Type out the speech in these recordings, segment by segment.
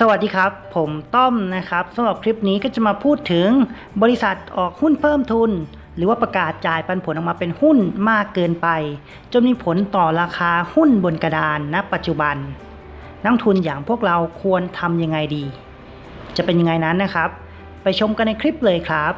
สวัสดีครับ ผมต้อมนะครับสำหรับคลิปนี้ก็จะมาพูดถึงบริษัทออกหุ้นเพิ่มทุน หรือว่าประกาศจ่ายปันผลออกมาเป็นหุ้นมากเกินไปจนมีผลต่อราคาหุ้นบนกระดานณ ปัจจุบัน นักทุนอย่างพวกเราควรทำยังไงดี จะเป็นยังไงนั้นนะครับ ไปชมกันในคลิปเลยครับ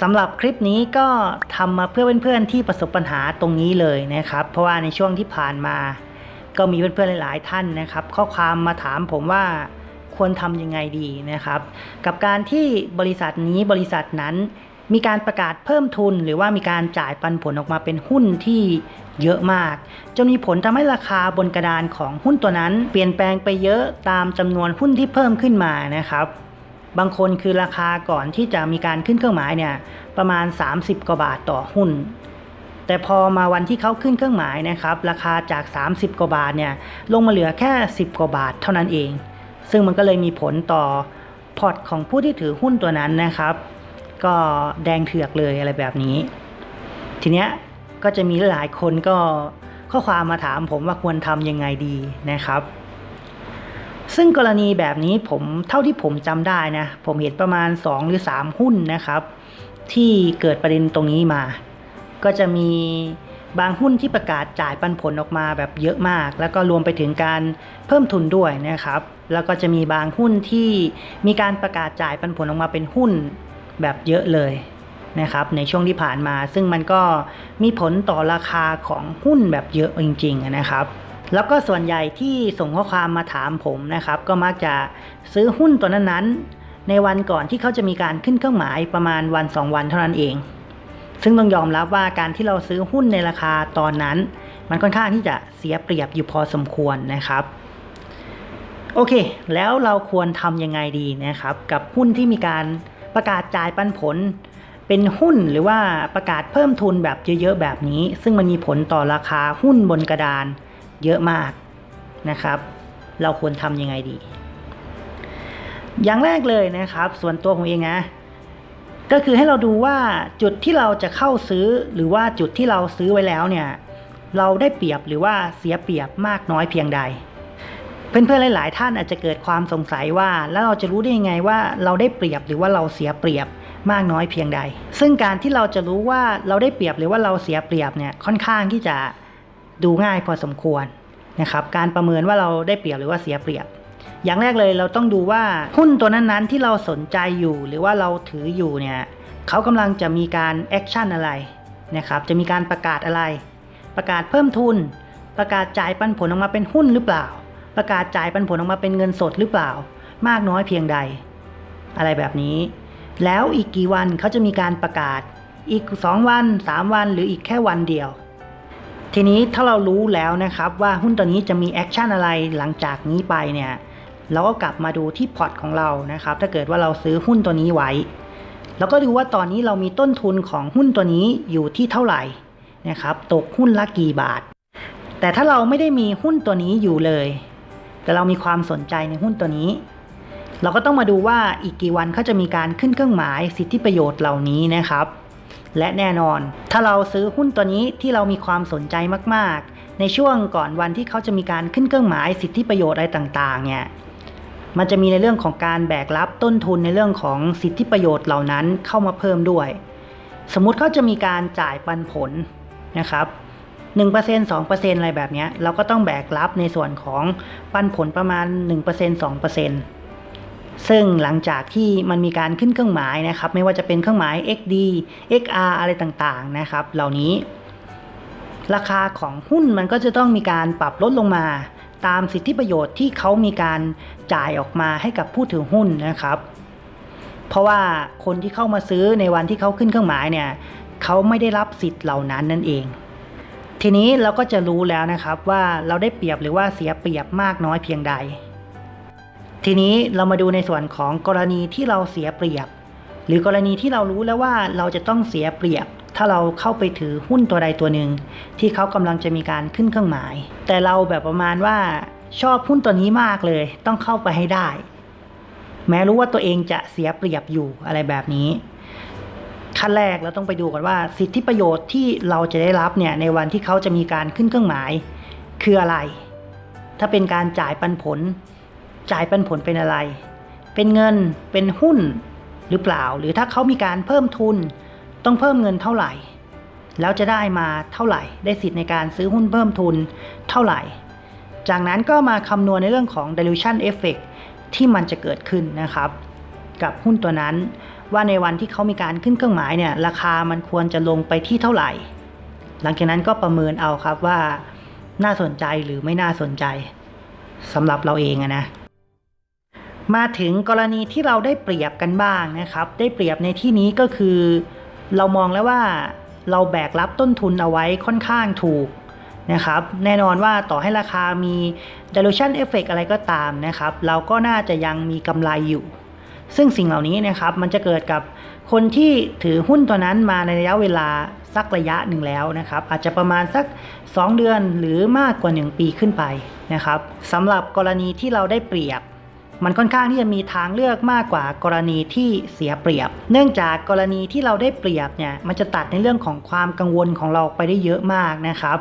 สำหรับคลิปนี้ก็ทำมาเพื่อเพื่อนๆที่ประสบปัญหาตรงนี้เลยนะครับ เพราะว่าในช่วงที่ผ่านมา ก็มีเพื่อนๆหลายๆท่านนะครับ ข้อความมาถามผมว่าควรทำยังไงดีนะครับ กับการที่บริษัทนี้บริษัทนั้นมีการประกาศเพิ่มทุน หรือว่ามีการจ่ายปันผลออกมาเป็นหุ้นที่เยอะมากจนมีผลทำให้ราคาบนกระดานของหุ้นตัวนั้น เปลี่ยนแปลงไปเยอะตามจำนวนหุ้นที่เพิ่มขึ้นมานะครับ บางคนคือราคาก่อนที่จะมีการขึ้นเครื่องหมายเนี่ยประมาณ 30 กว่าบาทต่อหุ้น แต่พอมาวันที่เขาขึ้นเครื่องหมายนะครับ ราคาจาก 30 กว่าบาทเนี่ยลงมาเหลือแค่ 10 กว่าบาทเท่านั้นเอง ซึ่งมันก็เลยมีผลต่อพอร์ตของผู้ที่ถือหุ้นตัวนั้นนะครับ ก็แดงเถือกเลยอะไรแบบนี้ ทีเนี้ยก็จะมีหลายคนก็ข้อความมาถามผมว่าควรทำยังไงดีนะครับ ซึ่งกรณีแบบนี้ผมเท่าที่ผมจำได้นะ ผมเห็นประมาณ 2 หรือ 3 หุ้นนะครับ ที่เกิดประเด็นตรงนี้มา ก็จะมีบางหุ้นที่ประกาศจ่ายปันผลออกมาแบบเยอะมาก แล้วก็รวมไปถึงการเพิ่มทุนด้วยนะครับ แล้วก็จะมีบางหุ้นที่มีการประกาศจ่ายปันผลออกมาเป็นหุ้นแบบเยอะเลยนะครับในช่วงที่ผ่านมา ซึ่งมันก็มีผลต่อราคาของหุ้นแบบเยอะจริงๆนะครับ แล้วก็ส่วนใหญ่ที่ส่งข้อความมาถามผมนะครับ ก็มักจะซื้อหุ้นตัวนั้นๆ ในวันก่อนที่เขาจะมีการขึ้นเครื่องหมายประมาณวัน 2 วันเท่านั้นเอง ซึ่งต้องยอมรับว่าการที่เราซื้อหุ้นในราคาตอนนั้น มันค่อนข้างที่จะเสียเปรียบอยู่พอสมควรนะครับ โอเค แล้วเราควรทำยังไงดีนะครับ กับหุ้นที่มีการประกาศจ่ายปันผล เป็นหุ้นหรือว่าประกาศเพิ่มทุนแบบเยอะๆแบบนี้ ซึ่งมันมีผลต่อราคาหุ้นบนกระดานเยอะมากนะครับ เราควรทำยังไงดี อย่างแรกเลยนะครับ ส่วนตัวผมเองนะ ก็คือให้เราดูว่าจุดที่เราจะเข้าซื้อ หรือว่าจุดที่เราซื้อไว้แล้วเนี่ยเราได้เปรียบหรือว่าเสียเปรียบมากน้อยเพียงใด เพื่อนๆหลาย ๆ ท่านอาจจะเกิดความสงสัยว่า แล้วเราจะรู้ได้ยังไงว่าเราได้เปรียบหรือว่าเราเสียเปรียบมากน้อยเพียงใด ซึ่งการที่เราจะรู้ว่าเราได้เปรียบหรือว่าเราเสียเปรียบเนี่ยค่อนข้างที่จะดูง่ายพอสมควรนะครับการประเมินว่าเราได้เปรียบหรือว่าเสียเปรียบ อย่างแรกเลยเราต้องดูว่าหุ้นตัวนั้นๆที่เราสนใจอยู่ หรือว่าเราถืออยู่เนี่ยเขากำลังจะมีการแอคชั่นอะไรนะครับจะมีการประกาศอะไร ประกาศเพิ่มทุน ประกาศจ่ายปันผลออกมาเป็นหุ้นหรือเปล่า ประกาศจ่ายปันผลออกมาเป็นเงินสดหรือเปล่า มากน้อยเพียงใด อะไรแบบนี้ แล้วอีกกี่วันเขาจะมีการประกาศอีก 2 วัน 3 วันหรืออีกแค่วันเดียว ทีนี้ถ้าเรารู้แล้วนะครับว่าหุ้นตัวนี้จะมีแอคชั่นอะไรหลังจากนี้ไปเนี่ย เราก็กลับมาดูที่พอร์ตของเรานะครับ ถ้าเกิดว่าเราซื้อหุ้นตัวนี้ไว้ แล้วก็ดูว่าตอนนี้เรามีต้นทุนของหุ้นตัวนี้อยู่ที่เท่าไหร่นะครับ ตกหุ้นละกี่บาท แต่ถ้าเราไม่ได้มีหุ้นตัวนี้อยู่เลย แต่เรามีความสนใจในหุ้นตัวนี้ เราก็ต้องมาดูว่าอีกกี่วันเขาจะมีการขึ้นเครื่องหมายสิทธิประโยชน์เหล่านี้นะครับ และแน่นอน ถ้าเราซื้อหุ้นตัวนี้ที่เรามีความสนใจมาก ๆ ในช่วงก่อนวันที่เขาจะมีการขึ้นเครื่องหมายสิทธิประโยชน์อะไรต่าง ๆ เนี่ย มันจะมีในเรื่องของการแบกรับต้นทุนในเรื่องของสิทธิประโยชน์เหล่านั้นเข้ามาเพิ่มด้วย สมมุติเขาจะมีการจ่ายปันผลนะครับ1% 2%อะไรแบบนี้เราก็ต้องแบกรับในส่วนของปันผลประมาณ 1% 2%ซึ่งหลังจากที่มันมีการขึ้นเครื่องหมายนะครับ ไม่ว่าจะเป็นเครื่องหมาย XD XR อะไรต่างๆนะครับ เหล่านี้ ราคาของหุ้นมันก็จะต้องมีการปรับลดลงมา ตามสิทธิประโยชน์ที่เขามีการจ่ายออกมาให้กับผู้ถือหุ้นนะครับ เพราะว่าคนที่เข้ามาซื้อในวันที่เขาขึ้นเครื่องหมายเนี่ยเขาไม่ได้รับสิทธิ์เหล่านั้นนั่นเอง ทีนี้เราก็จะรู้แล้วนะครับว่าเราได้เปรียบหรือว่าเสียเปรียบมากน้อยเพียงใด ทีนี้เรามาดูในส่วนของกรณีที่เราเสียเปรียบ หรือกรณีที่เรารู้แล้วว่าเราจะต้องเสียเปรียบ ถ้าเราเข้าไปถือหุ้นตัวใดตัวหนึ่งที่เขากำลังจะมีการขึ้นเครื่องหมาย แต่เราแบบประมาณว่าชอบหุ้นตัวนี้มากเลย ต้องเข้าไปให้ได้ แม้รู้ว่าตัวเองจะเสียเปรียบอยู่อะไรแบบนี้ขั้นแรกเราต้องไปดูก่อนว่า สิทธิประโยชน์ที่เราจะได้รับเนี่ยในวันที่เขาจะมีการขึ้นเครื่องหมาย คืออะไร ถ้าเป็นการจ่ายปันผล จ่ายปันผลเป็นอะไร เป็นเงินเป็นหุ้นหรือเปล่า หรือถ้าเขามีการเพิ่มทุน ต้องเพิ่มเงินเท่าไหร่ แล้วจะได้มาเท่าไหร่ ได้สิทธิ์ในการซื้อหุ้นเพิ่มทุนเท่าไหร่ จากนั้นก็มาคำนวณในเรื่องของ dilution effect ที่มันจะเกิดขึ้นนะครับ กับหุ้นตัวนั้น ว่าในวันที่เขามีการขึ้นเครื่องหมายเนี่ยราคามันควรจะลงไปที่เท่าไหร่ หลังจากนั้นก็ประเมินเอาครับว่าน่าสนใจหรือไม่น่าสนใจสำหรับเราเองนะมาถึงกรณีที่เราได้เปรียบกันบ้างนะครับ ได้เปรียบในที่นี้ก็คือ เรามองแล้วว่าเราแบกรับต้นทุนเอาไว้ค่อนข้างถูกนะครับ แน่นอนว่าต่อให้ราคามี dilution effect อะไรก็ตามนะครับ เราก็น่าจะยังมีกำไรอยู่ ซึ่งสิ่งเหล่านี้นะครับมันจะเกิดกับคนที่ถือหุ้นตัวนั้นมาในระยะเวลาสักระยะหนึ่งแล้วนะครับ อาจจะประมาณสัก 2 เดือนหรือมากกว่า 1 ปีขึ้นไปนะครับสำหรับกรณีที่เราได้เปรียบ มันค่อนข้างที่จะมีทางเลือกมากกว่ากรณีที่เสียเปรียบ เนื่องจากกรณีที่เราได้เปรียบเนี่ยมันจะตัดในเรื่องของความกังวลของเราไปได้เยอะมากนะครับ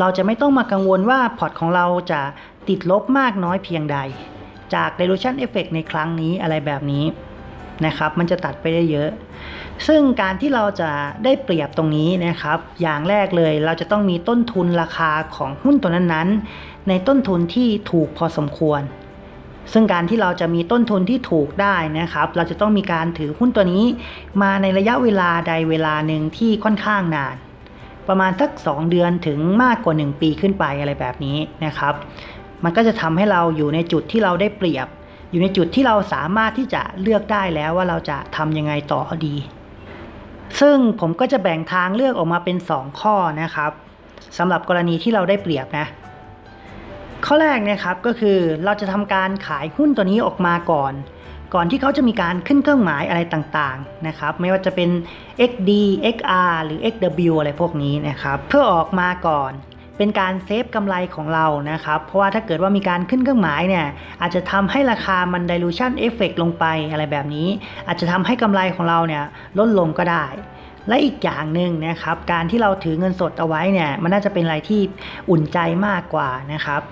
เราจะไม่ต้องมากังวลว่าพอร์ตของเราจะติดลบมากน้อยเพียงใด จาก dilution effect ในครั้งนี้อะไรแบบนี้นะครับมันจะตัดไปได้เยอะ ซึ่งการที่เราจะได้เปรียบตรงนี้นะครับ อย่างแรกเลยเราจะต้องมีต้นทุนราคาของหุ้นตัวนั้นๆ ในต้นทุนที่ถูกพอสมควร ซึ่งการที่เราจะมีต้นทุนที่ถูกได้นะครับ เราจะต้องมีการถือหุ้นตัวนี้ มาในระยะเวลาใดเวลาหนึ่งที่ค่อนข้างนาน ประมาณสัก 2 เดือนถึงมากกว่า 1 ปีขึ้นไปอะไรแบบนี้นะครับ มันก็จะทำให้เราอยู่ในจุดที่เราได้เปรียบ อยู่ในจุดที่เราสามารถที่จะเลือกได้แล้วว่าเราจะทำยังไงต่อดี ซึ่งผมก็จะแบ่งทางเลือกออกมาเป็น 2 ข้อนะครับสำหรับกรณีที่เราได้เปรียบนะ ข้อแรกนะครับก็คือเราจะทำการขายหุ้นตัวนี้ออกมาก่อน ก่อนที่เขาจะมีการขึ้นเครื่องหมายอะไรต่างๆนะครับไม่ว่าจะเป็น XD XR หรือ XW อะไรพวกนี้นะครับเพื่อออกมาก่อนเป็นการเซฟกำไรของเรานะครับ เพราะว่าถ้าเกิดว่ามีการขึ้นเครื่องหมายเนี่ยอาจจะทำให้ราคามัน dilution effect ลงไปอะไรแบบนี้ อาจจะทำให้กำไรของเราเนี่ยลดลงก็ได้ และอีกอย่างหนึ่งนะครับ การที่เราถือเงินสดเอาไว้เนี่ยมันน่าจะเป็นอะไรที่อุ่นใจมากกว่านะครับ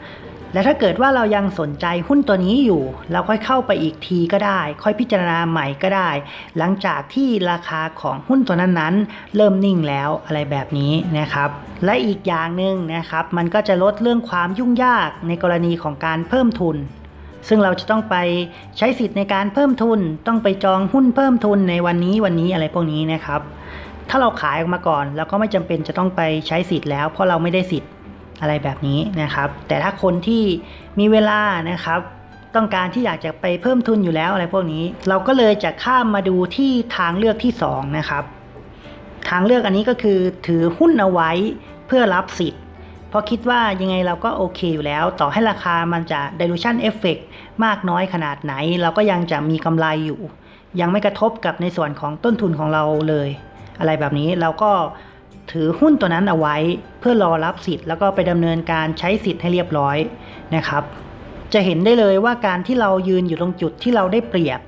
และถ้าเกิดว่าเรายังสนใจหุ้นตัวนี้อยู่ เราค่อยเข้าไปอีกทีก็ได้ ค่อยพิจารณาใหม่ก็ได้ หลังจากที่ราคาของหุ้นตัวนั้นๆ เริ่มนิ่งแล้วอะไรแบบนี้นะครับ และอีกอย่างหนึ่งนะครับ มันก็จะลดเรื่องความยุ่งยากในกรณีของการเพิ่มทุนซึ่งเราจะต้องไปใช้สิทธิ์ในการเพิ่มทุน ต้องไปจองหุ้นเพิ่มทุนในวันนี้วันนี้อะไรพวกนี้นะครับ ถ้าเราขายออกมาก่อนเราก็ไม่จำเป็นจะต้องไปใช้สิทธิ์แล้ว เพราะเราไม่ได้สิทธิ์ อะไรแบบนี้นะครับ แต่ถ้าคนที่มีเวลานะครับ ต้องการที่อยากจะไปเพิ่มทุนอยู่แล้วอะไรพวกนี้ เราก็เลยจะข้ามมาดูที่ทางเลือกที่ 2 นะครับ ทางเลือกอันนี้ก็คือถือหุ้นเอาไว้เพื่อรับสิทธิ์เพราะคิดว่ายังไงเราก็โอเคอยู่แล้ว ต่อให้ราคามันจะ dilution effect มากน้อยขนาดไหน เราก็ยังจะมีกำไรอยู่ ยังไม่กระทบกับในส่วนของต้นทุนของเราเลย อะไรแบบนี้เราก็ ถือหุ้นตัวนั้นเอาไว้ เพื่อรอรับสิทธิ์แล้วก็ไปดำเนินการใช้สิทธิ์ให้เรียบร้อยนะครับ จะเห็นได้เลยว่าการที่เรายืนอยู่ตรงจุดที่เราได้เปรียบ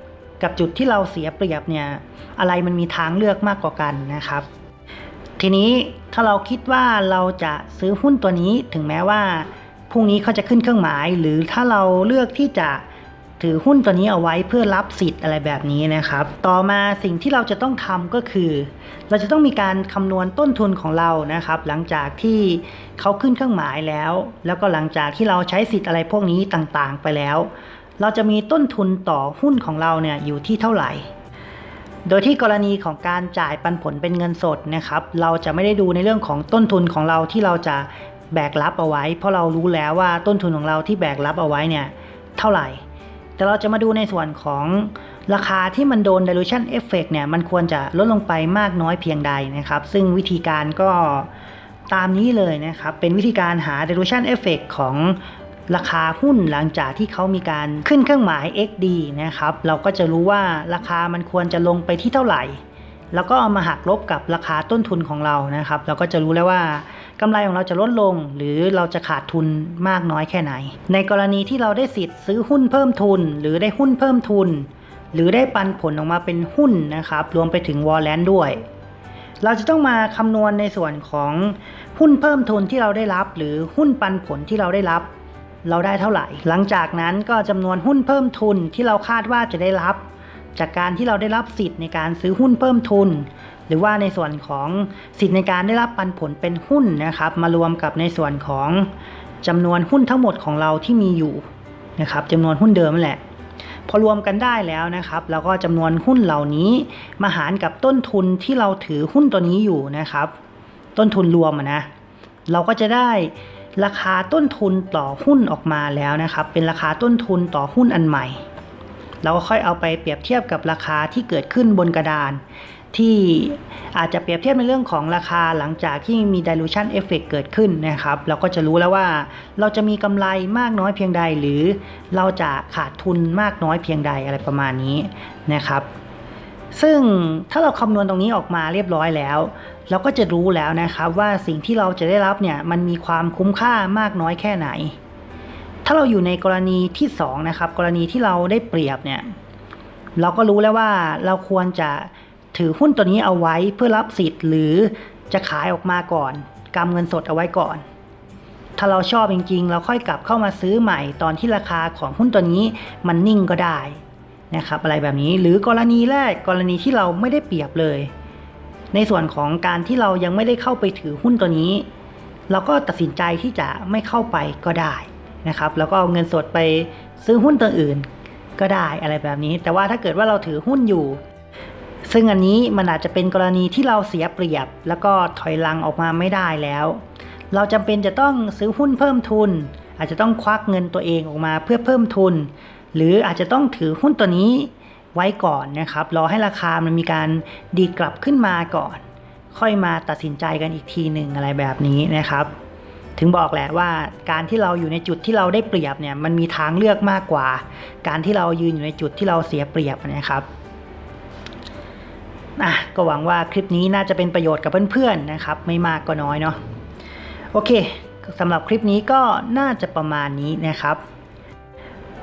กับจุดที่เราเสียเปรียบเนี่ยอะไรมันมีทางเลือกมากกว่ากันนะครับ ทีนี้ถ้าเราคิดว่าเราจะซื้อหุ้นตัวนี้ถึงแม้ว่าพรุ่งนี้เขาจะขึ้นเครื่องหมาย หรือถ้าเราเลือกที่จะ ถือหุ้นตัวนี้เอาไว้เพื่อรับสิทธิ์อะไรแบบนี้นะครับ ต่อมาสิ่งที่เราจะต้องทำก็คือ เราจะต้องมีการคำนวณต้นทุนของเรานะครับ หลังจากที่เขาขึ้นเครื่องหมายแล้ว แล้วก็หลังจากที่เราใช้สิทธิ์อะไรพวกนี้ต่างๆ ไปแล้ว เราจะมีต้นทุนต่อหุ้นของเราเนี่ยอยู่ที่เท่าไหร่โดยที่กรณีของการจ่ายปันผลเป็นเงินสดนะครับ เราจะไม่ได้ดูในเรื่องของต้นทุนของเราที่เราจะแบกรับเอาไว้ เพราะเรารู้แล้วว่าต้นทุนของเราที่แบกรับเอาไว้เนี่ยเท่าไหร่ แต่เราจะมาดูในส่วนของราคาที่มันโดน dilution effect เนี่ย มันควรจะลดลงไปมากน้อยเพียงใดนะครับ ซึ่งวิธีการก็ตามนี้เลยนะครับ เป็นวิธีการหา dilution effect ของราคาหุ้นหลังจากที่เขามีการขึ้นเครื่องหมาย XD นะครับ เราก็จะรู้ว่าราคามันควรจะลงไปที่เท่าไหร่ แล้วก็เอามาหักลบกับราคาต้นทุนของเรานะครับ เราก็จะรู้แล้วว่ากำไรของเราจะลดลง หรือเราจะขาดทุนมากน้อยแค่ไหน ในกรณีที่เราได้สิทธิ์ซื้อหุ้นเพิ่มทุน หรือได้หุ้นเพิ่มทุน หรือได้ปันผลออกมาเป็นหุ้นนะครับ รวมไปถึงวอลเลนด้วย เราจะต้องมาคำนวณในส่วนของหุ้นเพิ่มทุนที่เราได้รับ หรือหุ้นปันผลที่เราได้รับ เราได้เท่าไหร่ หลังจากนั้นก็จำนวนหุ้นเพิ่มทุนที่เราคาดว่าจะได้รับ จากการที่เราได้รับสิทธิ์ในการซื้อหุ้นเพิ่มทุน หรือว่าในส่วนของสิทธิ์ในการได้รับปันผลเป็นหุ้นนะครับ มารวมกับในส่วนของจำนวนหุ้นทั้งหมดของเราที่มีอยู่นะครับจำนวนหุ้นเดิมนั่นแหละ พอรวมกันได้แล้วนะครับแล้วก็จำนวนหุ้นเหล่านี้มาหารกับต้นทุนที่เราถือหุ้นตัวนี้อยู่นะครับ ต้นทุนรวมนะเราก็จะได้ราคาต้นทุนต่อหุ้นออกมาแล้วนะครับ เป็นราคาต้นทุนต่อหุ้นอันใหม่ เราก็ค่อยเอาไปเปรียบเทียบกับราคาที่เกิดขึ้นบนกระดาน ที่อาจจะเปรียบเทียบในเรื่องของราคาหลังจากที่มี dilution effect เกิดขึ้นนะครับ เราก็จะรู้แล้วว่าเราจะมีกำไรมากน้อยเพียงใด หรือเราจะขาดทุนมากน้อยเพียงใดอะไรประมาณนี้นะครับซึ่งถ้าเราคำนวณตรงนี้ออกมาเรียบร้อยแล้ว เราก็จะรู้แล้วนะครับว่าสิ่งที่เราจะได้รับเนี่ยมันมีความคุ้มค่ามากน้อยแค่ไหน ถ้าเราอยู่ในกรณีที่2นะครับ กรณีที่เราได้เปรียบเนี่ยเราก็รู้แล้วว่าเราควรจะถือหุ้นตัวนี้เอาไว้เพื่อรับสิทธิ์ หรือจะขายออกมาก่อนกำเงินสดเอาไว้ก่อน ถ้าเราชอบจริงๆ เราค่อยกลับเข้ามาซื้อใหม่ตอนที่ราคาของหุ้นตัวนี้มันนิ่งก็ได้นะครับอะไรแบบนี้หรือกรณีแรกกรณีที่เราไม่ได้เปรียบเลย ในส่วนของการที่เรายังไม่ได้เข้าไปถือหุ้นตัวนี้ เราก็ตัดสินใจที่จะไม่เข้าไปก็ได้ นะครับ แล้วก็เอาเงินสดไปซื้อหุ้นตัวอื่น ก็ได้อะไรแบบนี้ แต่ว่าถ้าเกิดว่าเราถือหุ้นอยู่ ซึ่งอันนี้มันอาจจะเป็นกรณีที่เราเสียเปรียบ แล้วก็ถอยหลังออกมาไม่ได้แล้ว เราจำเป็นจะต้องซื้อหุ้นเพิ่มทุน อาจจะต้องควักเงินตัวเองออกมาเพื่อเพิ่มทุน หรืออาจจะต้องถือหุ้นตัวนี้ไว้ก่อนนะครับ รอให้ราคามันมีการดีกลับขึ้นมาก่อน ค่อยมาตัดสินใจกันอีกทีหนึ่งอะไรแบบนี้นะครับ ถึงบอกแหละว่าการที่เราอยู่ในจุดที่เราได้เปรียบเนี่ยมันมีทางเลือกมากกว่า การที่เรายืนอยู่ในจุดที่เราเสียเปรียบนะครับอะก็หวังว่าคลิปนี้น่าจะเป็นประโยชน์กับเพื่อนๆนะครับ ไม่มากก็น้อยเนาะโอเคสำหรับคลิปนี้ก็น่าจะประมาณนี้นะครับ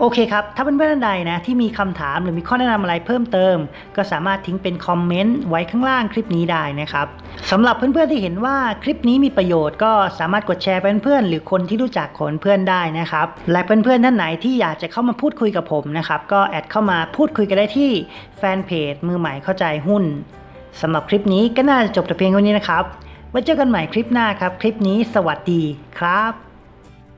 โอเคครับ ถ้าเพื่อนๆท่านใดนะที่มีคำถามหรือมีข้อแนะนำอะไรเพิ่มเติม ก็สามารถทิ้งเป็นคอมเมนต์ไว้ข้างล่างคลิปนี้ได้นะครับสำหรับเพื่อนๆที่เห็นว่าคลิปนี้มีประโยชน์ก็สามารถกดแชร์ไปเพื่อนๆหรือคนที่รู้จักของเพื่อนได้นะครับและเพื่อนๆท่านไหนที่อยากจะเข้ามาพูดคุยกับผมนะครับก็แอดเข้ามาพูดคุยกันได้ที่แฟนเพจมือใหม่เข้าใจหุ้นสำหรับคลิปนี้ก็น่าจะจบแต่เพียงเท่านี้นะครับไว้เจอกันใหม่คลิปหน้าครับ คลิปนี้สวัสดีครับ